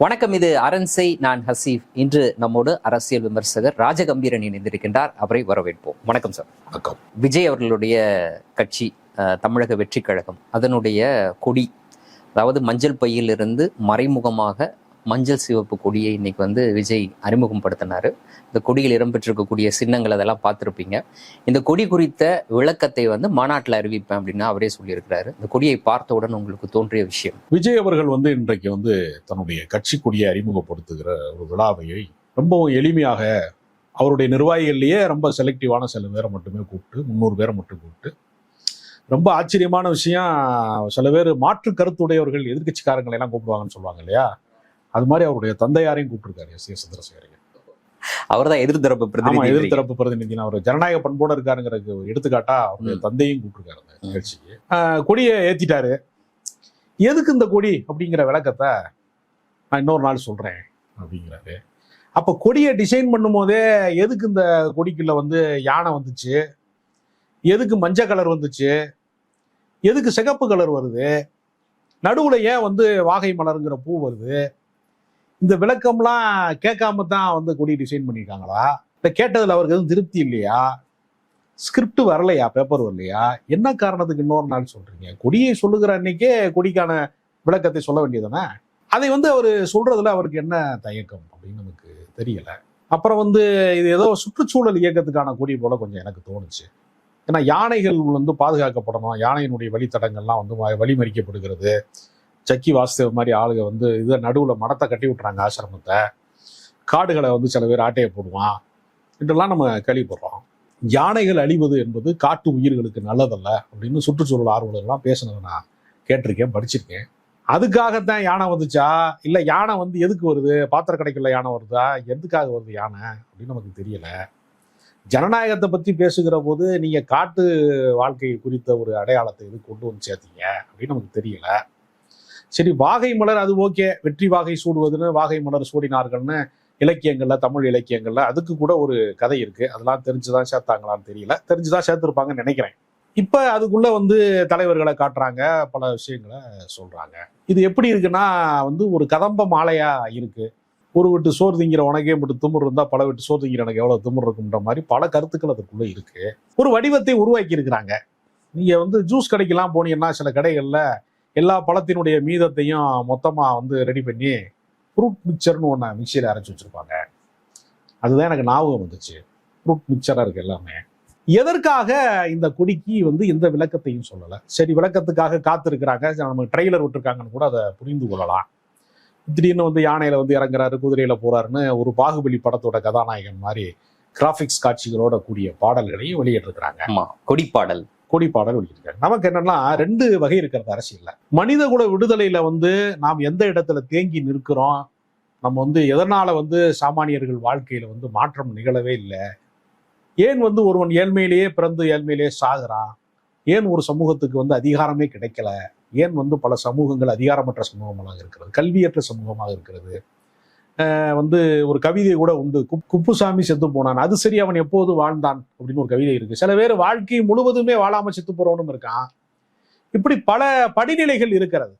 வணக்கம் இது அரண்சை நான் ஹசீப் இன்று நம்மோடு அரசியல் விமர்சகர் ராஜகம்பீரன் இணைந்திருக்கின்றார். அவரை வரவேற்போம். வணக்கம் சார். வணக்கம். விஜய் அவர்களுடைய கட்சி தமிழக வெற்றி கழகம் அதனுடைய கொடி அதாவது மஞ்சள் பையிலிருந்து மறைமுகமாக மஞ்சள் சிவப்பு கொடியை இன்னைக்கு வந்து விஜய் அறிமுகப்படுத்தினாரு. இந்த கொடியில் இடம்பெற்றிருக்கக்கூடிய சின்னங்கள் அதெல்லாம் பார்த்துருப்பீங்க. இந்த கொடி குறித்த விளக்கத்தை வந்து மாநாட்டில் அறிவிப்பேன் அப்படின்னு அவரே சொல்லியிருக்கிறாரு. இந்த கொடியை பார்த்தவுடன் உங்களுக்கு தோன்றிய விஷயம். விஜய் அவர்கள் வந்து இன்றைக்கு வந்து தன்னுடைய கட்சி கொடியை அறிமுகப்படுத்துகிற ஒரு விழாவையை ரொம்பவும் எளிமையாக அவருடைய நிர்வாகிகள்லேயே ரொம்ப செலக்டிவான சில பேரை மட்டுமே கூப்பிட்டு முந்நூறு பேரை மட்டும் கூப்பிட்டு ரொம்ப ஆச்சரியமான விஷயம். சில பேர் மாற்று கருத்துடையவர்கள் எதிர்கட்சிக்காரங்களை எல்லாம் கூப்பிடுவாங்கன்னு சொல்லுவாங்க இல்லையா? அது மாதிரி அவருடைய தந்தையாரையும் கூப்பிட்டுருக்காரு எஸ். ஏ. சந்திரசேகரன். அவர் தான் எதிர்த்தரப்பு பிரதிநிதி எதிர்த்தரப்பு பிரதிநிதி அவர் ஜனநாயக பண்போட இருக்காருங்கிறதுக்கு எடுத்துக்காட்டா அவருடைய. தந்தையும் கூப்பிட்டுருக்காரு அந்த நிகழ்ச்சிக்கு. கொடியை ஏத்திட்டாரு. எதுக்கு இந்த கொடி அப்படிங்கிற விளக்கத்தை நான் இன்னொரு நாள் சொல்றேன் அப்படிங்கிறாரு. அப்ப கொடியை டிசைன் பண்ணும் போதே எதுக்கு இந்த கொடிக்குள்ள வந்து யானை வந்துச்சு? எதுக்கு மஞ்சள் கலர் வந்துச்சு? எதுக்கு சிகப்பு கலர் வருது? நடுவுல ஏன் வந்து வாகை மலருங்கிற பூ வருது? இந்த விளக்கம்லாம் கேட்காம தான் வந்து கொடி டிசைன் பண்ணியிருக்காங்களா? இல்லை கேட்டதில் அவருக்கு எதுவும் திருப்தி இல்லையா? ஸ்கிரிப்ட் வரலையா? பேப்பர் வரலையா? என்ன காரணத்துக்கு இன்னொரு நாள் சொல்றீங்க? கொடியை சொல்லுகிற அன்னைக்கே கொடிக்கான விளக்கத்தை சொல்ல வேண்டியதுதானே? அதை வந்து அவர் சொல்றதுல அவருக்கு என்ன தயக்கம் அப்படின்னு நமக்கு தெரியல. அப்புறம் வந்து இது ஏதோ சுற்றுச்சூழல் இயக்கத்துக்கான கொடி போல கொஞ்சம் எனக்கு தோணுச்சு. ஏன்னா யானைகள் வந்து பாதுகாக்கப்படணும். யானையினுடைய வழித்தடங்கள்லாம் வந்து வ- வழிமறிக்கப்படுகிறது. சக்கி வாசுதேவ் மாதிரி ஆளுங்க வந்து இதை நடுவில் மடத்தை கட்டி விட்டுறாங்க ஆசிரமத்தை. காடுகளை வந்து சில பேர் ஆட்டையை போடுவான். இதெல்லாம் நம்ம கேள்விப்படுறோம். யானைகள் அழிவது என்பது காட்டு உயிர்களுக்கு நல்லதல்ல அப்படின்னு சுற்றுச்சூழல் ஆர்வலர்கள்லாம் பேசுனதை நான் கேட்டிருக்கேன் படிச்சிருக்கேன். அதுக்காகத்தான் யானை வந்துச்சா? இல்லை யானை வந்து எதுக்கு வருது? பாத்திர கடைக்குள்ள யானை வருதா? எதுக்காக வருது யானை? அப்படின்னு நமக்கு தெரியல. ஜனநாயகத்தை பற்றி பேசுகிற போது நீங்கள் காட்டு வாழ்க்கை குறித்த ஒரு அடையாளத்தை எது கொண்டு வந்து சேர்த்தீங்க அப்படின்னு நமக்கு தெரியல. சரி வாகை மலர் அது ஓகே. வெற்றி வாகை சூடுவதுன்னு வாகை மலர் சூடினார்கள்னு இலக்கியங்கள்ல தமிழ் இலக்கியங்கள்ல அதுக்கு கூட ஒரு கதை இருக்கு. அதெல்லாம் தெரிஞ்சுதான் சேர்த்தாங்களான்னு தெரியல. தெரிஞ்சுதான் சேர்த்துருப்பாங்கன்னு நினைக்கிறேன். இப்ப அதுக்குள்ள வந்து தலைவர்களை காட்டுறாங்க பல விஷயங்களை சொல்றாங்க. இது எப்படி இருக்குன்னா வந்து ஒரு கதம்ப மாலையா இருக்கு. ஒரு வீட்டு சோறு திங்கிற உனக்கே மட்டும் திமுர் இருந்தால் பல வீட்டு சோறு திங்கிற எனக்கு எவ்வளோ திமுர் இருக்குன்ற மாதிரி பல கருத்துக்கள் அதுக்குள்ளே இருக்குது ஒரு வடிவத்தை உருவாக்கி இருக்கிறாங்க நீங்கள் வந்து ஜூஸ் கடைக்கெல்லாம் போனீங்கன்னா சில கடைகளில் எல்லா பழத்தினுடைய மீதத்தையும் மொத்தமாக வந்து ரெடி பண்ணி ஃப்ரூட் மிக்சர்னு ஒன்று மிக்சியில் அரைச்சி வச்சுருப்பாங்க. அதுதான் எனக்கு ஞாபகம் வந்துச்சு. ஃப்ரூட் மிக்சராக இருக்குது எல்லாமே. எதற்காக இந்த கொடிக்கு வந்து எந்த விளக்கத்தையும் சொல்லலை? சரி விளக்கத்துக்காக காத்திருக்கிறாங்க. நமக்கு ட்ரெய்லர் விட்டுருக்காங்கன்னு கூட அதை புரிந்து கொள்ளலாம். திடீர்னு வந்து யானையில் வந்து இறங்குறாரு குதிரையில் போகிறாருன்னு ஒரு பாகுபலி படத்தோட கதாநாயகன் மாதிரி கிராஃபிக்ஸ் காட்சிகளோட கூடிய பாடல்களையும் வெளியிட்டிருக்கிறாங்க. கொடி கொடிப்பாடல். கொடி பாடல் நமக்கு என்னன்னா ரெண்டு வகை இருக்கிறது அரசியல்ல. மனித குல விடுதலையில வந்து நாம் எந்த இடத்துல தேங்கி நிற்கிறோம்? நம்ம வந்து எதனால வந்து சாமானியர்கள் வாழ்க்கையில வந்து மாற்றம் நிகழவே இல்லை? ஏன் வந்து ஒருவன் ஏழ்மையிலேயே பிறந்து ஏழ்மையிலேயே சாகுறான்? ஏன் ஒரு சமூகத்துக்கு வந்து அதிகாரமே கிடைக்கல? ஏன் வந்து பல சமூகங்கள் அதிகாரமற்ற சமூகமாக இருக்கிறது? கல்வியற்ற சமூகமாக இருக்கிறது? வந்து ஒரு கவிதை கூட உண்டு. குப்- குப்புசாமி செத்து போனான். அது சரி அவன் எப்போது வாழ்ந்தான்? அப்படின்னு ஒரு கவிதை இருக்கு. சில பேர் வாழ்க்கை முழுவதுமே வாழாம செத்து போறவனும் இருக்கான். இப்படி பல படிநிலைகள் இருக்கிறது.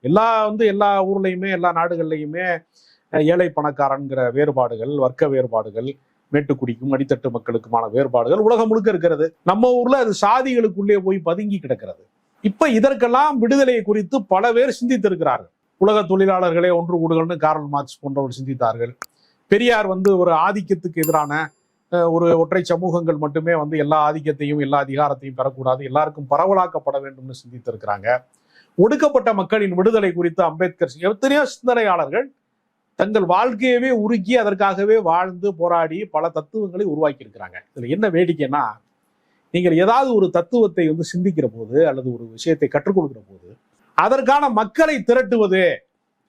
எல்லா வந்து எல்லா ஊர்லயுமே எல்லா நாடுகள்லையுமே ஏழை பணக்காரன்கிற வேறுபாடுகள் வர்க்க வேறுபாடுகள் மேட்டுக்குடிக்கும் அடித்தட்டு மக்களுக்குமான வேறுபாடுகள் உலகம் முழுக்க இருக்கிறது. நம்ம ஊர்ல அது சாதிகளுக்குள்ளே போய் பதுங்கி கிடக்கிறது. இப்ப இதற்கெல்லாம் விடுதலை குறித்து பல பேர் சிந்தித்திருக்கிறார்கள். உலக தொழிலாளர்களே ஒன்று கூடுகள்னு கார்ல் மார்க்ஸ் போன்றவர் சிந்தித்தார்கள். பெரியார் வந்து ஒரு ஆதிக்கத்துக்கு எதிரான ஒரு ஒற்றை சமூகங்கள் மட்டுமே வந்து எல்லா ஆதிக்கத்தையும் எல்லா அதிகாரத்தையும் பெறக்கூடாது எல்லாருக்கும் பரவலாக்கப்பட வேண்டும்னு சிந்தித்திருக்கிறாங்க. ஒடுக்கப்பட்ட மக்களின் விடுதலை குறித்து அம்பேத்கர் எத்தனையோ சிந்தனையாளர்கள் தங்கள் வாழ்க்கையவே உருக்கி அதற்காகவே வாழ்ந்து போராடி பல தத்துவங்களை உருவாக்கி இருக்கிறாங்க இதுல என்ன வேடிக்கைன்னா நீங்கள் ஏதாவது ஒரு தத்துவத்தை வந்து சிந்திக்கிற போது அல்லது ஒரு விஷயத்தை கற்றுக் கொடுக்கிற போது அதற்கான மக்களை திரட்டுவது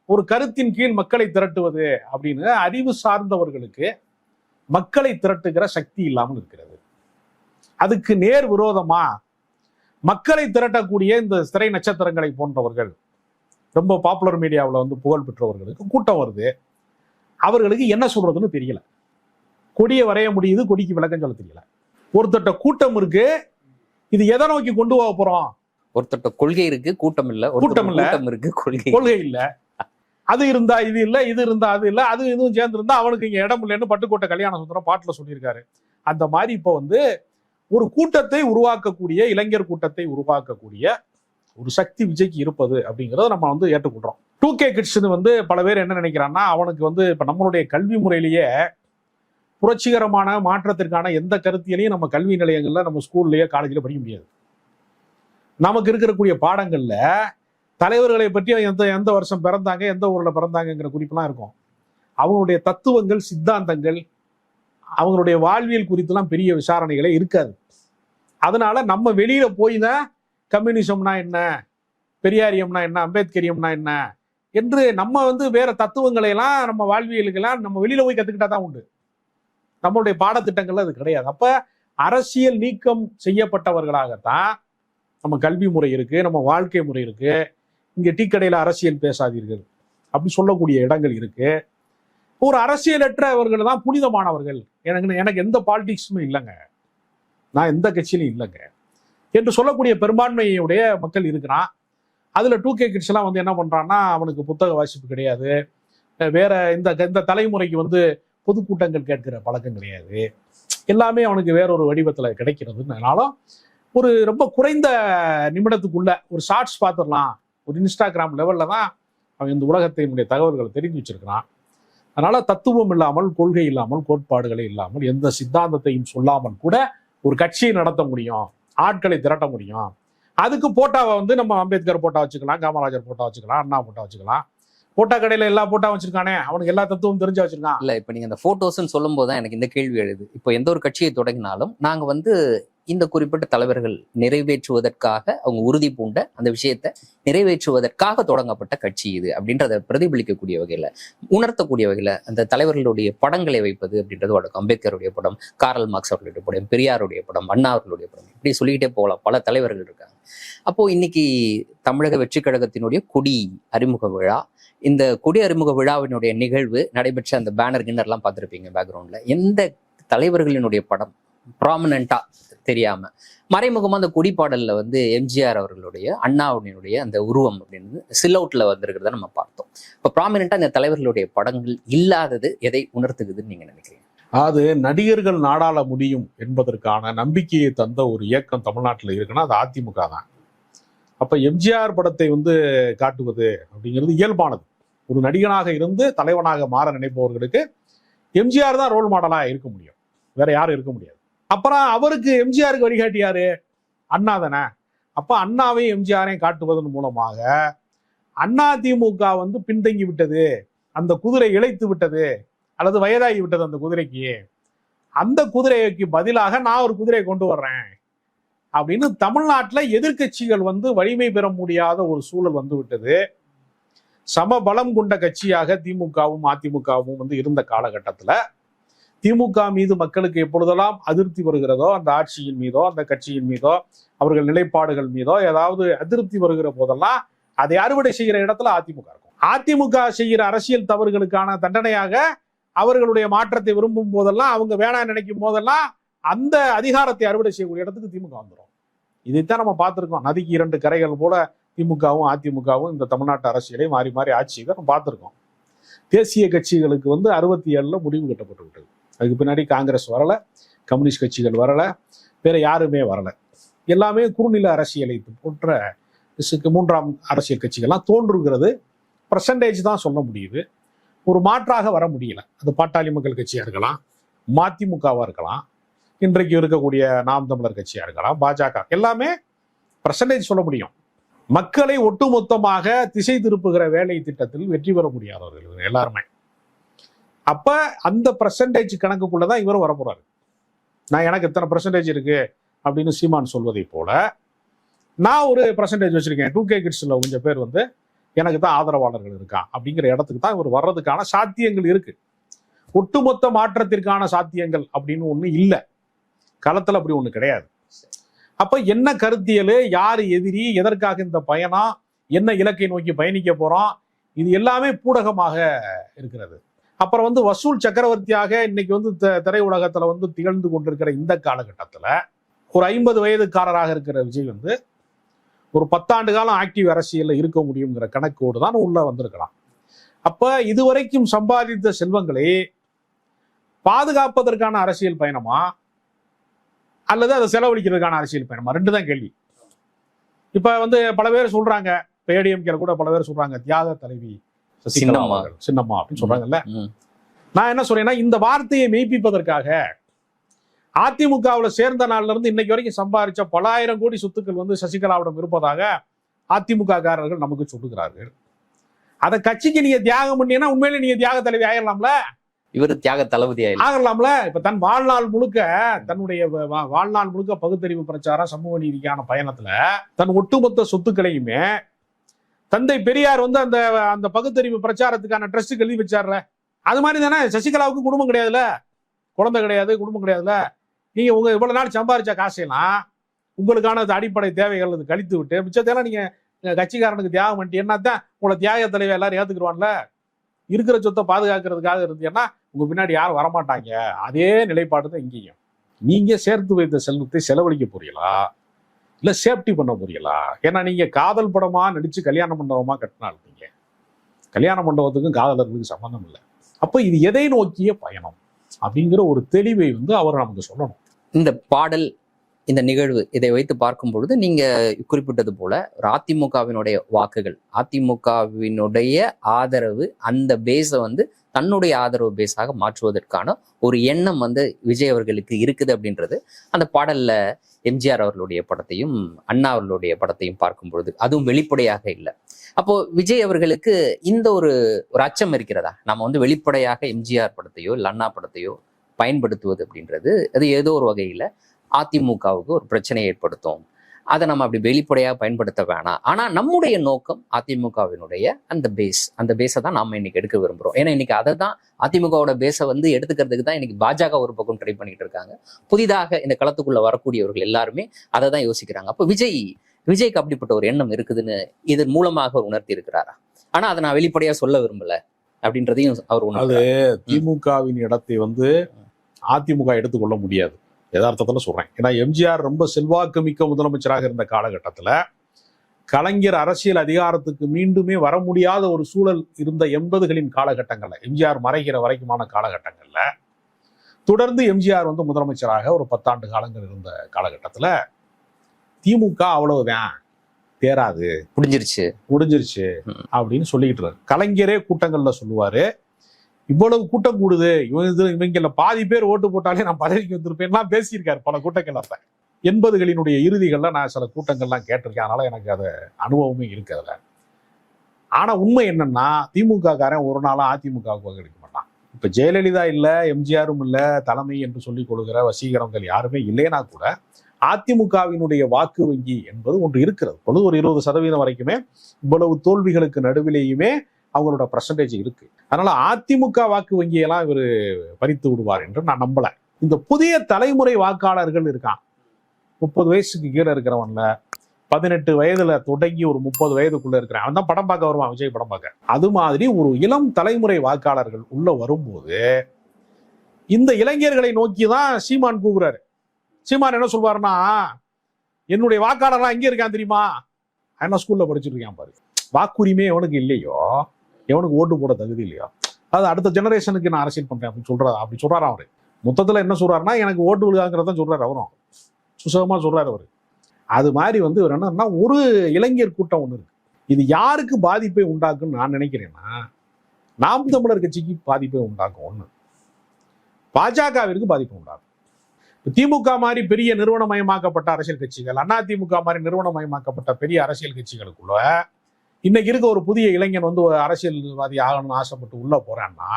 ஒரு கருத்தின் கீழ் மக்களை திரட்டுவது அப்படின்னு அறிவு சார்ந்தவர்களுக்கு மக்களை திரட்டுகிற சக்தி இல்லாமல் இருக்கிறது. அதுக்கு நேர் விரோதமா மக்களை திரட்டக்கூடிய இந்த திரை நட்சத்திரங்களை போன்றவர்கள் ரொம்ப பாப்புலர் மீடியாவில் வந்து புகழ் பெற்றவர்களுக்கு கூட்டம் வருது. அவர்களுக்கு என்ன சொல்றதுன்னு தெரியல. கொடியை வரைய முடியுது கொடிக்கு விளக்கம் சொல்ல தெரியல. ஒருத்தட்ட கூட்டம் இருக்கு இது எதை நோக்கி கொண்டு போக போறோம்? ஒருத்தட்ட கொள்கை இருக்கு கூட்டம் இல்ல. கூட்டம் இல்ல. கூட்டம் இருக்கு கொள்கை கொள்கை இல்ல. அது இருந்தா இது இல்ல இது இருந்தா அது இல்ல அது இதுவும் சேர்ந்து இருந்தா அவனுக்கு இங்க இடம் இல்லைன்னு பட்டுக்கோட்டை கல்யாண சுந்தரம் பாட்டுல சொல்லியிருக்காரு. அந்த மாதிரி இப்போ வந்து ஒரு கூட்டத்தை உருவாக்கக்கூடிய இளைஞர் கூட்டத்தை உருவாக்கக்கூடிய ஒரு சக்தி விஜய்க்கு இருப்பது அப்படிங்கிறத நம்ம வந்து ஏற்றுக்கொள்றோம். டூ கே கிட்ஸ்னு வந்து பல பேர் என்ன நினைக்கிறான்னா அவனுக்கு வந்து இப்ப நம்மளுடைய கல்வி முறையிலேயே புரட்சிகரமான மாற்றத்திற்கான எந்த கருத்தியலையும் நம்ம கல்வி நிலையங்கள்ல நம்ம ஸ்கூல்லயோ காலேஜ்ல படிக்க முடியாது. நமக்கு இருக்கக்கூடிய பாடங்கள்ல தலைவர்களை பற்றி எந்த எந்த வருஷம் பிறந்தாங்க எந்த ஊர்ல பிறந்தாங்கங்கிற குறிப்பெல்லாம் இருக்கும். அவங்களுடைய தத்துவங்கள் சித்தாந்தங்கள் அவங்களுடைய வாழ்வியல் குறித்துலாம் பெரிய விசாரணைகளே இருக்காது. அதனால நம்ம வெளியில போய் தான் கம்யூனிசம்னா என்ன பெரியாரியம்னா என்ன அம்பேத்கரியம்னா என்ன என்று நம்ம வந்து வேற தத்துவங்களை எல்லாம் நம்ம வாழ்வியலுக்கெல்லாம் நம்ம வெளியில போய் கத்துக்கிட்டா தான் உண்டு. நம்மளுடைய பாடத்திட்டங்கள்ல அது கிடையாது. அப்ப அரசியல் நீக்கம் செய்யப்பட்டவர்களாகத்தான் நம்ம கல்வி முறை இருக்கு நம்ம வாழ்க்கை முறை இருக்கு. இங்க டீ கடையில அரசியல் பேசாதீர்கள். அப்படி சொல்லக்கூடிய இடங்கள் இருக்கு. ஒரு அரசியலற்றவர்கள் தான் புனிதமானவர்கள். எனக்கு எனக்கு எந்த பாலிடிக்ஸுமே இல்லைங்க. நான் எந்த கட்சியிலும் இல்லைங்க. என்று சொல்லக்கூடிய பெரும்பான்மையுடைய மக்கள் இருக்கிறான். அதில் டூ கே கிட்ஸ் எல்லாம் வந்து என்ன பண்றான்னா அவனுக்கு புத்தக வாசிப்பு கிடையாது. வேற இந்த இந்த தலைமுறைக்கு வந்து பொதுக்கூட்டங்கள் கேட்கிற பழக்கம் கிடையாது. எல்லாமே அவனுக்கு வேற ஒரு வடிவத்தில் கிடைக்கிறதுனாலும் ஒரு ரொம்ப குறைந்த நிமிடத்துக்குள்ள ஒரு ஷார்ட்ஸ் பார்த்துடலாம். ஒரு இன்ஸ்டாகிராம் லெவலில் தான் அவன் இந்த உலகத்தினுடைய தகவல்களை தெரிஞ்சு வச்சிருக்கிறான். அதனால தத்துவம் இல்லாமல் கொள்கை இல்லாமல் கோட்பாடுகளே இல்லாமல் எந்த சித்தாந்தத்தையும் சொல்லாமல் கூட ஒரு கட்சியை நடத்த முடியும். ஆட்களை திரட்ட முடியும். அதுக்கு போட்டாவை வந்து நம்ம அம்பேத்கர் போட்டா வச்சுக்கலாம் காமராஜர் போட்டா வச்சுக்கலாம் அண்ணா போட்டா வச்சுக்கலாம். போட்டா கடையில எல்லா போட்டா வச்சிருக்கானே அவனுக்கு எல்லா தத்துவம் தெரிஞ்சு வச்சிருக்கான். இல்ல இப்ப நீங்க அந்த போட்டோஸ்ன்னு சொல்லும் போது தான் எனக்கு இந்த கேள்வி எழுது. இப்போ எந்த ஒரு கட்சியை தொடங்கினாலும் நாங்க வந்து இந்த குறிப்பிட்ட தலைவர்கள் நிறைவேற்றுவதற்காக அவங்க உறுதி பூண்ட அந்த விஷயத்தை நிறைவேற்றுவதற்காக தொடங்கப்பட்ட கட்சி இது அப்படின்றத பிரதிபலிக்கக்கூடிய வகையில உணர்த்தக்கூடிய வகையில அந்த தலைவர்களுடைய படங்களை வைப்பது அப்படின்றது வழக்கம் அம்பேத்கருடைய படம் காரல் மார்க்ஸ் அவர்களுடைய படம் பெரியாருடைய படம் அண்ணா அவர்களுடைய படம் இப்படி சொல்லிக்கிட்டே போகலாம். பல தலைவர்கள் இருக்காங்க. அப்போ இன்னைக்கு தமிழக வெற்றி கழகத்தினுடைய கொடி அறிமுக விழா இந்த கொடி அறிமுக விழாவினுடைய நிகழ்வு நடைபெற்ற அந்த பேனர் கின்னர்லாம் பார்த்துருப்பீங்க பேக்ரவுண்ட்ல எந்த தலைவர்களினுடைய படம் ப்ராமினண்டா தெரியாம. மறைமுகமா அந்த குடிப்பாடல்ல வந்து எம்ஜிஆர் அவர்களுடைய அண்ணாவுடைய அந்த உருவம் அப்படின்னு சில் அவுட்ல வந்திருக்கிறத நம்ம பார்த்தோம். இப்போ ப்ராமினண்டா இந்த தலைவர்களுடைய படங்கள் இல்லாதது எதை உணர்த்துக்குதுன்னு நீங்க நினைக்கிறீங்க? அது நடிகர்கள் நாடாள முடியும் என்பதற்கான நம்பிக்கையை தந்த ஒரு இயக்கம் தமிழ்நாட்டில் இருக்குன்னா அது அதிமுக தான். அப்போ எம்ஜிஆர் படத்தை வந்து காட்டுவது அப்படிங்கிறது இயல்பானது. ஒரு நடிகனாக இருந்து தலைவனாக மாற நினைப்பவர்களுக்கு எம்ஜிஆர் தான் ரோல் மாடலாக இருக்க முடியும். வேற யாரும் இருக்க முடியாது. அப்புறம் அவருக்கு எம்ஜிஆருக்கு வழிகாட்டியாரு அண்ணா தானே. அப்போ அண்ணாவையும் எம்ஜிஆரையும் காட்டுவதன் மூலமாக அண்ணா திமுக வந்து பின்தங்கி விட்டது. அந்த குதிரை இழைத்து விட்டது. அல்லது வயதாகி விட்டது அந்த குதிரைக்கு. அந்த குதிரைக்கு பதிலாக நான் ஒரு குதிரையை கொண்டு வர்றேன். அப்படின்னு தமிழ்நாட்டில் எதிர்க்கட்சிகள் வந்து வலிமை பெற முடியாத ஒரு சூழல் வந்து விட்டது. சம பலம் கொண்ட கட்சியாக திமுகவும் அதிமுகவும் வந்து இருந்த காலகட்டத்தில் திமுக மீது மக்களுக்கு எப்பொழுதெல்லாம் அதிருப்தி வருகிறதோ அந்த ஆட்சியின் மீதோ அந்த கட்சியின் மீதோ அவர்கள் நிலைப்பாடுகள் மீதோ ஏதாவது அதிருப்தி வருகிற போதெல்லாம் அதை அறுவடை செய்கிற இடத்துல அதிமுக இருக்கும். அதிமுக செய்கிற அரசியல் தவறுகளுக்கான தண்டனையாக அவர்களுடைய மாற்றத்தை விரும்பும் போதெல்லாம் அவங்க வேணாம் நினைக்கும் போதெல்லாம் அந்த அதிகாரத்தை அறுவடை செய்யக்கூடிய இடத்துக்கு திமுக வந்துடும் இதைத்தான் நம்ம பார்த்துருக்கோம். நதிக்கு இரண்டு கரைகள் போல திமுகவும் அதிமுகவும் இந்த தமிழ்நாட்டு அரசியலை மாறி மாறி ஆட்சி நம்ம பார்த்துருக்கோம். தேசிய கட்சிகளுக்கு வந்து அறுபத்தி ஏழில் முடிவு கட்டப்பட்டு விட்டது அதுக்கு பின்னாடி காங்கிரஸ் வரல கம்யூனிஸ்ட் கட்சிகள் வரல வேற யாருமே வரலை. எல்லாமே குறுநில அரசியலை போன்ற மூன்றாம் அரசியல் கட்சிகள்லாம் தோன்றுகிறது. பர்சன்டேஜ் தான் சொல்ல முடியுது. ஒரு மாற்றாக வர முடியல. அது பாட்டாளி மக்கள் கட்சியாக இருக்கலாம் மதிமுகவாக இருக்கலாம் இன்றைக்கு இருக்கக்கூடிய நாம் தமிழர் கட்சியாக இருக்கலாம் பாஜக எல்லாமே பர்சன்டேஜ் சொல்ல முடியும். மக்களை ஒட்டுமொத்தமாக திசை திருப்புகிற வேலை திட்டத்தில் வெற்றி பெற முடியாதவர்கள் எல்லாருமே. அப்ப அந்த பர்சன்டேஜ் கணக்குக்குள்ளதான் இவரும் வரப்போறாரு. நான் எனக்கு எத்தனை பர்சன்டேஜ் இருக்கு அப்படின்னு சீமான் சொல்வதை போல நான் ஒரு பர்சன்டேஜ் வச்சிருக்கேன். டூ கே கிட்ஸ்ல கொஞ்சம் பேர் வந்து எனக்கு தான் ஆதரவாளர்கள் இருக்கான் அப்படிங்கிற இடத்துக்கு தான் இவர் வர்றதுக்கான சாத்தியங்கள் இருக்கு. ஒட்டுமொத்த மாற்றத்திற்கான சாத்தியங்கள் அப்படின்னு ஒன்று இல்லை. களத்தில் அப்படி ஒன்று கிடையாது. அப்போ என்ன கருத்தியல் யார் எதிரி எதற்காக இந்த பயணம் என்ன இலக்கை நோக்கி பயணிக்க போகிறோம் இது எல்லாமே பூடகமாக இருக்கிறது. அப்புறம் வந்து வசூல் சக்கரவர்த்தியாக இன்னைக்கு வந்து த- திரையுலகத்துல வந்து திகழ்ந்து கொண்டிருக்கிற இந்த காலகட்டத்தில் ஒரு ஐம்பது வயதுக்காரராக இருக்கிற விஜய் வந்து ஒரு பத்தாண்டு காலம் ஆக்டிவ் அரசியலில் இருக்க முடியுங்கிற கணக்கோடு தான் உள்ள வந்திருக்கலாம். அப்போ இதுவரைக்கும் சம்பாதித்த செல்வங்களை பாதுகாப்பதற்கான அரசியல் பயணமா? அல்லது அதை செலவழிக்கிறதுக்கான அரசியல் பயணமா? ரெண்டு தான் கேள்வி. இப்போ வந்து பல பேர் சொல்றாங்க இப்போ ஏடிஎம்கேல கூட பல பேர் சொல்றாங்க தியாக தலைவி. சின்னம்மா. சின்னம்மா அப்படின்னு சொல்றாங்கல்ல. நான் என்ன சொல்றேன்னா இந்த வார்த்தையை மெய்ப்பிப்பதற்காக அதிமுகவுல சேர்ந்த நாள்ல இருந்து இன்னைக்கு வரைக்கும் சம்பாதிச்ச பலாயிரம் கோடி சொத்துக்கள் வந்து சசிகலாவிடம் இருப்பதாக அதிமுக காரர்கள் நமக்கு சொல்லுகிறார்கள். அதை கட்சிக்கு நீங்க தியாகம் பண்ணீங்கன்னா உண்மையிலே நீங்க தியாக தலைவி ஆயிரலாம்ல? இவர் தியாக தளபதி ஆகலாம்ல? இப்ப தன் வாழ்நாள் முழுக்க தன்னுடைய வாழ்நாள் முழுக்க பகுத்தறிவு பிரச்சாரம் சமூக நீதிக்கான பயணத்துல தன் ஒட்டுமொத்த சொத்துக்களையுமே தந்தை பெரியார் வந்து அந்த அந்த பகுத்தறிவு பிரச்சாரத்துக்கான ட்ரஸ்ட் எழுதி வச்சார்ல. அது மாதிரி தானே சசிகலாவுக்கு குடும்பம் கிடையாதுல குழந்தை கிடையாது குடும்பம் கிடையாதுல நீங்க உங்க இவ்வளவு நாள் சம்பாரிச்ச காசையெல்லாம் உங்களுக்கான அது அடிப்படை தேவைகள் அது கழித்து விட்டு மிச்சத்தையெல்லாம் நீங்க கட்சிக்காரனுக்கு தியாகம் பண்ணிட்டு என்னத்தான் உங்களை தியாக தலைவர் எல்லாரும் ஏத்துக்குருவான்ல? இருக்கிற சொத்தை பாதுகாக்கிறதுக்காக இருந்தீங்கன்னா உங்க பின்னாடி யாரும் வரமாட்டாங்க. அதே நிலைப்பாடு தான் இங்கேயும். நீங்க சேர்த்து வைத்த செல்வத்தை செலவழிக்க போறீங்களா? இல்ல சேஃப்டி பண்ண போறீங்களா? ஏன்னா நீங்க காதல் படமா நடிச்சு கல்யாண மண்டபமா கட்டினா இருப்பீங்க கல்யாண மண்டபத்துக்கும் காதலர்களுக்கும் சம்பந்தம் இல்லை. அப்ப இது எதை நோக்கிய பயணம்? அப்படிங்கிற ஒரு தெளிவை வந்து அவர் நமக்கு சொல்லணும். இந்த பாடல் இந்த நிகழ்வு இதை வைத்து பார்க்கும் பொழுது நீங்க குறிப்பிட்டது போல ஒரு அதிமுகவினுடைய வாக்குகள் அதிமுகவினுடைய ஆதரவு அந்த பேஸை வந்து தன்னுடைய ஆதரவு பேஸாக மாற்றுவதற்கான ஒரு எண்ணம் வந்து விஜய் அவர்களுக்கு இருக்குது அப்படின்றது. அந்த பாடல்ல எம்ஜிஆர் அவர்களுடைய படத்தையும் அண்ணா அவர்களுடைய படத்தையும் பார்க்கும் பொழுது அதுவும் வெளிப்படையாக இல்லை. அப்போ விஜய் அவர்களுக்கு இந்த ஒரு ஒரு அச்சம் இருக்கிறதா? நம்ம வந்து வெளிப்படையாக எம்ஜிஆர் படத்தையோ இல்லை அண்ணா படத்தையோ பயன்படுத்துவது அப்படின்றது அது ஏதோ ஒரு வகையில அதிமுகவுக்கு ஒரு பிரச்சனையை ஏற்படுத்தும். அதை நம்ம அப்படி வெளிப்படையாக பயன்படுத்த வேணாம். ஆனா நம்முடைய நோக்கம் அதிமுகவினுடைய அந்த பேஸ் அந்த பேஸை தான் நாம இன்னைக்கு எடுக்க விரும்புறோம். ஏன்னா இன்னைக்கு அதை தான் அதிமுகவோட பேஸை வந்து எடுத்துக்கிறதுக்கு தான் இன்னைக்கு பாஜக ஒரு பக்கம் ட்ரை பண்ணிட்டு இருக்காங்க. புதிதாக இந்த களத்துக்குள்ள வரக்கூடியவர்கள் எல்லாருமே அதை தான் யோசிக்கிறாங்க. அப்போ விஜய் விஜய்க்கு அப்படிப்பட்ட ஒரு எண்ணம் இருக்குதுன்னு இதன் மூலமாக உணர்த்தி இருக்கிறாரா? ஆனா அதை நான் வெளிப்படையா சொல்ல விரும்பல அப்படின்றதையும் அவர் உணர்ந்து திமுகவின் இடத்தை வந்து அதிமுக எடுத்துக்கொள்ள முடியாது. யதார்த்தத்துல சொல்றேன். ஏன்னா எம்ஜிஆர் ரொம்ப செல்வாக்கு மிக்க முதலமைச்சராக இருந்த காலகட்டத்துல கலைஞர் அரசியல் அதிகாரத்துக்கு மீண்டுமே வர முடியாத ஒரு சூழல் இருந்த எண்பதுகளின் காலகட்டங்கள்ல எம்ஜிஆர் மறைகிற வரைக்குமான காலகட்டங்கள்ல தொடர்ந்து எம்ஜிஆர் வந்து முதலமைச்சராக ஒரு பத்தாண்டு காலங்கள் இருந்த காலகட்டத்துல திமுக அவ்வளவுதான் தேராது. முடிஞ்சிருச்சு. முடிஞ்சிருச்சு. அப்படின்னு சொல்லிக்கிட்டு கலைஞரே கூட்டங்கள்ல சொல்லுவாரு. இவ்வளவு கூட்டம் கூடுது. இவங்க இது- இவங்கள பாதி பேர் ஓட்டு போட்டாலே நான் பதவிக்கு வந்திருப்பேன்லாம் பேசியிருக்காரு பல கூட்டங்கள் அப்ப. எண்பதுகளினுடைய இறுதிகளில் நான் சில கூட்டங்கள்லாம் கேட்டிருக்கேன். அதனால எனக்கு அது அனுபவமே இருக்கு அதில். ஆனால் உண்மை என்னன்னா திமுக காரன் ஒரு நாளும் அதிமுகவுக்கு வாக்களிக்க மாட்டான். இப்போ ஜெயலலிதா இல்லை எம்ஜிஆரும் இல்லை தலைமை என்று சொல்லிக் கொடுக்கிற வசீகரங்கள் யாருமே இல்லைன்னா கூட அதிமுகவினுடைய வாக்கு வங்கி என்பது ஒன்று இருக்கிறது. பொழுது ஒரு இருபது சதவீதம் வரைக்குமே இவ்வளவு தோல்விகளுக்கு நடுவிலேயுமே அவங்களோட பர்சன்டேஜ் இருக்கு. அதனால அதிமுக வாக்கு வங்கியெல்லாம் இவர் பறித்து விடுவார் என்று நான் நம்பல. இந்த புதிய தலைமுறை வாக்காளர்கள் இருக்கான். முப்பது வயசுக்கு கீழே இருக்கிறவன்ல பதினெட்டு வயதுல தொடங்கி ஒரு முப்பது வயதுக்குள்ள இருக்கிறான். அவன் தான் படம் பார்க்க வருவான் விஜய் படம் பார்க்க. அது மாதிரி ஒரு இளம் தலைமுறை வாக்காளர்கள் உள்ள வரும்போது இந்த இளைஞர்களை நோக்கி தான் சீமான் கூகுறாரு சீமான் என்ன சொல்வாருன்னா என்னுடைய வாக்காளர்லாம் எங்கே இருக்கான் தெரியுமா? என்ன ஸ்கூல்ல படிச்சுட்டு இருக்கான் பாரு. வாக்குரிமை எவனுக்கு இல்லையோ? எவனுக்கு ஓட்டு போட தகுதி இல்லையா? அது அடுத்த ஜெனரேஷனுக்கு நான் அரசியல் பண்றேன் அப்படின்னு சொல்றாரு அப்படி சொல்றாரு அவரு. மொத்தத்துல என்ன சொல்றாருன்னா எனக்கு ஓட்டு விழுகாங்கிறத சொல்றாரு அவரும். சுசகமா சொல்றாரு அவரு. அது மாதிரி வந்து இவர் என்னன்னா ஒரு இளைஞர் கூட்டம் ஒண்ணு இருக்கு. இது யாருக்கு பாதிப்பை உண்டாக்குன்னு நான் நினைக்கிறேன்னா நாம் தமிழர் கட்சிக்கு பாதிப்பை உண்டாக்கும் ஒண்ணு. பாஜகவிற்கு பாதிப்பு உண்டாகும். திமுக மாதிரி பெரிய நிறுவனமயமாக்கப்பட்ட அரசியல் கட்சிகள் அண்ணா திமுக மாதிரி நிறுவனமயமாக்கப்பட்ட பெரிய அரசியல் கட்சிகளுக்குள்ள இன்னைக்கு இருக்க ஒரு புதிய இளைஞன் வந்து ஒரு அரசியல்வாதி ஆகணும்னு ஆசைப்பட்டு உள்ள போறான்னா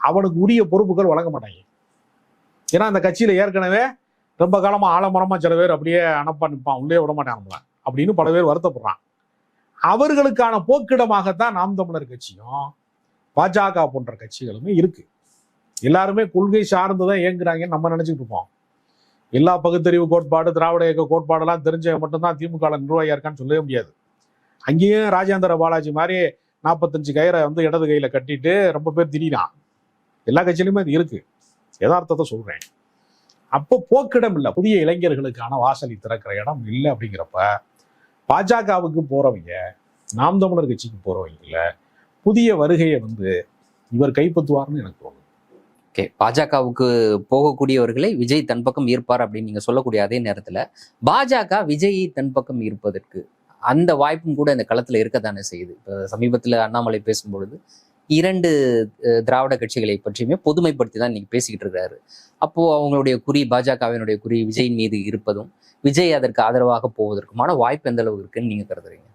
அவனுக்கு உரிய பொறுப்புகள் வழங்க மாட்டாங்க. ஏன்னா அந்த கட்சியில ஏற்கனவே ரொம்ப காலமா ஆலமரமா சில பேர் அப்படியே அனப்பா நிற்பான் உள்ளே விட மாட்டான் அப்படின்னு பல பேர் வருத்தப்படுறான். அவர்களுக்கான போக்கிடமாகத்தான் நாம் தமிழர் கட்சியும் பாஜக போன்ற கட்சிகளுமே இருக்கு. எல்லாருமே கொள்கை சார்ந்து தான் இயங்குறாங்கன்னு நம்ம நினைச்சிட்டு இருப்போம். எல்லா பகுத்தறிவு கோட்பாடு திராவிட இயக்க கோட்பாடெல்லாம் தெரிஞ்ச மட்டும்தான் திமுக நிர்வாகியா இருக்கான்னு சொல்லவே முடியாது. அங்கேயும் ராஜேந்திர பாலாஜி மாதிரி நாற்பத்தஞ்சு கயிறை வந்து இடது கையில் கட்டிட்டு ரொம்ப பேர் திடீரான் எல்லா கட்சியிலுமே அது இருக்கு. யதார்த்தத்தை சொல்றேன். அப்போ போக்கிடம் இல்லை. புதிய இளைஞர்களுக்கான வாசலை திறக்கிற இடம் இல்லை அப்படிங்கிறப்ப பாஜகவுக்கு போறவங்க நாம் தமிழர் கட்சிக்கு போறவங்க இல்லை புதிய வருகையை வந்து இவர் கைப்பற்றுவார்னு எனக்கு தோணுது. ஓகே. பாஜகவுக்கு போகக்கூடியவர்களை விஜய் தன் பக்கம் ஈர்ப்பார் அப்படின்னு நீங்க சொல்லக்கூடிய அதே நேரத்துல பாஜக விஜயை தன் பக்கம் ஈர்ப்பதற்கு அந்த வாய்ப்பும் கூட இந்த களத்துல இருக்கத்தானே செய்யுது. இப்போ சமீபத்தில் அண்ணாமலை பேசும்பொழுது இரண்டு திராவிட கட்சிகளை பற்றியுமே பொதுமைப்படுத்தி தான் இன்னைக்கு பேசிக்கிட்டு இருக்காரு அப்போது அவங்களுடைய குறி பாஜகவினுடைய குறி விஜயின் மீது இருப்பதும் விஜய் அதற்கு ஆதரவாக போவதற்குமான வாய்ப்பு எந்த அளவு இருக்குன்னு நீங்கள் கருதுறீங்க?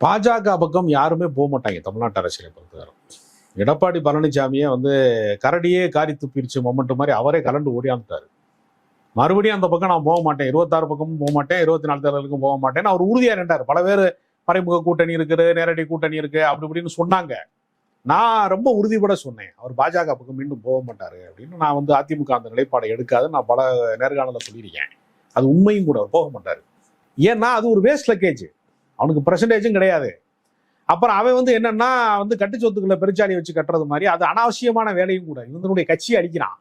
பாஜக பக்கம் யாருமே போக மாட்டாங்க தமிழ்நாட்டு அரசியலை பொறுத்தவரை. எடப்பாடி பழனிசாமியை வந்து கரடியே காரி துப்பிரிச்சு மொமெண்ட் மாதிரி அவரே கலண்டு ஓடியாந்துட்டாரு. மறுபடியும் அந்த பக்கம் நான் போக மாட்டேன். இருபத்தாறு பக்கமும் போக மாட்டேன். இருபத்தி நாலு தேர்தலுக்கும் போக மாட்டேன்னு அவர் உறுதியாக நின்றார். பல பேர் மறைமுக கூட்டணி இருக்குது நேரடி கூட்டணி இருக்கு அப்படி இப்படின்னு சொன்னாங்க. நான் ரொம்ப உறுதிபட சொன்னேன். அவர் பாஜக பக்கம் மீண்டும் போக மாட்டாரு அப்படின்னு நான் வந்து அதிமுக அந்த நிலைப்பாடை எடுக்காது. நான் பல நேர்காணலில் சொல்லியிருக்கேன். அது உண்மையும் கூட அவர் போக மாட்டாரு. ஏன்னா அது ஒரு வேஸ்ட் லக்கேஜ் அவனுக்கு பர்சன்டேஜும் கிடையாது. அப்புறம் அவன் வந்து என்னன்னா வந்து கட்டு சொத்துக்களை பெருச்சாலி வச்சு கட்டுறது மாதிரி அது அனாவசியமான வேலையும் கூட. இவனுடைய கட்சியை அடிக்கிறான்.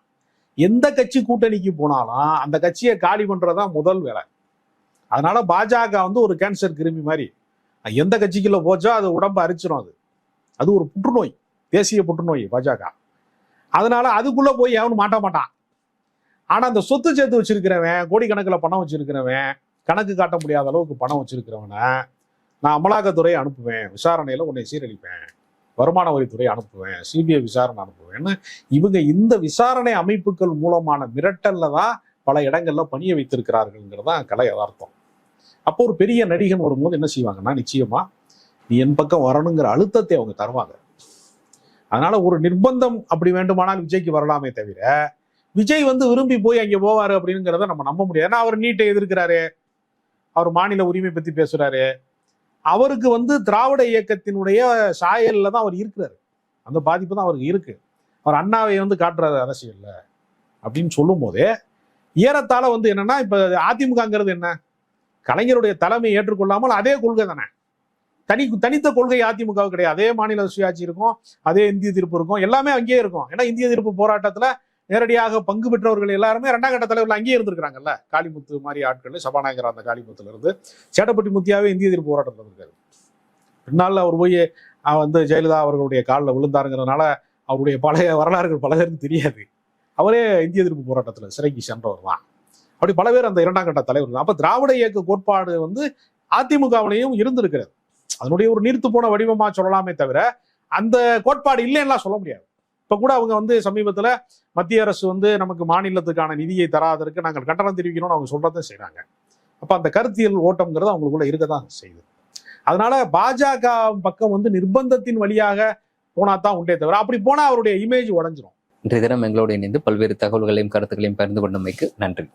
எந்த கட்சி கூட்டணிக்கு போனாலும் அந்த கட்சியை காலி பண்றதுதான் முதல் வேலை. அதனால பாஜக வந்து ஒரு கேன்சர் கிருமி மாதிரி. எந்த கட்சிக்குள்ள போச்சோ அது உடம்பு அரிச்சிடும் அது. அது ஒரு புற்றுநோய் தேசிய புற்றுநோய் பாஜக. அதனால அதுக்குள்ள போய் எவனும் மாட்ட மாட்டான். ஆனா அந்த சொத்து சேர்த்து வச்சிருக்கிறவன் கோடிக்கணக்கில் பணம் வச்சிருக்கிறவன் கணக்கு காட்ட முடியாத அளவுக்கு பணம் வச்சிருக்கிறவனை நான் அமலாக்கத்துறையை அனுப்புவேன் விசாரணையில உன்னை சீரழிப்பேன். வருமான வரித்துறை அனுப்புவேன் சிபிஐ விசாரணை அனுப்புவேன்னு. இவங்க இந்த விசாரணை அமைப்புகள் மூலமான மிரட்டல்ல தான் பல இடங்கள்ல பணிய வைத்திருக்கிறார்கள்ங்கிறது தான் கலை யதார்த்தம். அப்போ ஒரு பெரிய நடிகன் வரும்போது என்ன செய்வாங்கன்னா நிச்சயமா நீ என் பக்கம் வரணுங்கிற அழுத்தத்தை அவங்க தருவாங்க. அதனால ஒரு நிர்பந்தம் அப்படி வேண்டுமானால் விஜய்க்கு வரலாமே தவிர விஜய் வந்து விரும்பி போய் அங்கே போவாரு அப்படிங்கிறத நம்ம நம்ப முடியாது. ஏன்னா அவர் நீட்டை எதிர்க்கிறாரு. அவர் மாநில உரிமை பத்தி பேசுறாரு. அவருக்கு வந்து திராவிட இயக்கத்தினுடைய சாயல்ல தான் அவர் இருக்கிறாரு. அந்த பாதிப்பு தான் அவருக்கு இருக்கு. அவர் அண்ணாவை வந்து காட்டுறாரு அரசியல்ல அப்படின்னு சொல்லும் போதே ஏறத்தாழ வந்து என்னன்னா இப்ப அதிமுகங்கிறது என்ன? கலைஞருடைய தலைமை ஏற்றுக்கொள்ளாமல் அதே கொள்கை தானே. தனி தனித்த கொள்கை அதிமுகவுக்கு கிடையாது. அதே மாநில சுயாட்சி இருக்கும் அதே இந்திய தீர்ப்பு இருக்கும் எல்லாமே அங்கேயே இருக்கும். ஏன்னா இந்திய தீர்ப்பு போராட்டத்துல நேரடியாக பங்கு பெற்றவர்கள் எல்லாருமே ரெண்டாம் கட்ட தலைவர்கள் அங்கேயே இருந்திருக்கிறாங்கல்ல? காளிமுத்து மாதிரி ஆட்கள் சபாநாயகர் அந்த காளிமுத்துல இருந்து. சேட்டப்பட்டி முத்தியாவே இந்திய எதிர்ப்பு போராட்டத்தில் இருக்காரு. பின்னால் அவர் போய் வந்து ஜெயலலிதா அவர்களுடைய காலில் விழுந்தாருங்கிறதுனால அவருடைய பழைய வரலாறுகள் பல பேருக்கு தெரியாது. அவரே இந்திய எதிர்ப்பு போராட்டத்தில் சிறைக்கு சென்றவர் தான். அப்படி பல பேர் அந்த இரண்டாம் கட்ட தலைவர் தான். அப்போ திராவிட இயக்க கோட்பாடு வந்து அதிமுகவிலையும் இருந்திருக்கிறது. அதனுடைய ஒரு நீர்த்து போன வடிவமா சொல்லலாமே தவிர அந்த கோட்பாடு இல்லைன்னா சொல்ல முடியாது. இப்ப கூட அவங்க வந்து சமீபத்துல மத்திய அரசு வந்து நமக்கு மாநிலத்துக்கான நிதியை தராதற்கு நாங்கள் கட்டணம் தெரிவிக்கணும்னு அவங்க சொல்றதை செய்றாங்க. அப்ப அந்த கருத்தியல் ஓட்டம்ங்கிறது அவங்களுக்குள்ள இருக்கதான் செய்யுது. அதனால பாஜக பக்கம் வந்து நிர்பந்தத்தின் வழியாக போனா தான் உண்டே தவிர அப்படி போனா அவருடைய இமேஜ் உடஞ்சிரும். இன்றைய தினம் எங்களோடு இணைந்து பல்வேறு தகவல்களையும் கருத்துக்களையும் பகிர்ந்து கொண்டமைக்கு நன்றி.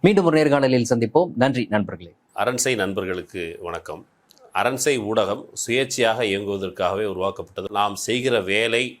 மீண்டும் ஒரு நேர்காணலில் சந்திப்போம். நன்றி நண்பர்களே. அரண்சை நண்பர்களுக்கு வணக்கம். அரண்சை ஊடகம் சுயேட்சையாக இயங்குவதற்காகவே உருவாக்கப்பட்டது. நாம் செய்கிற வேலை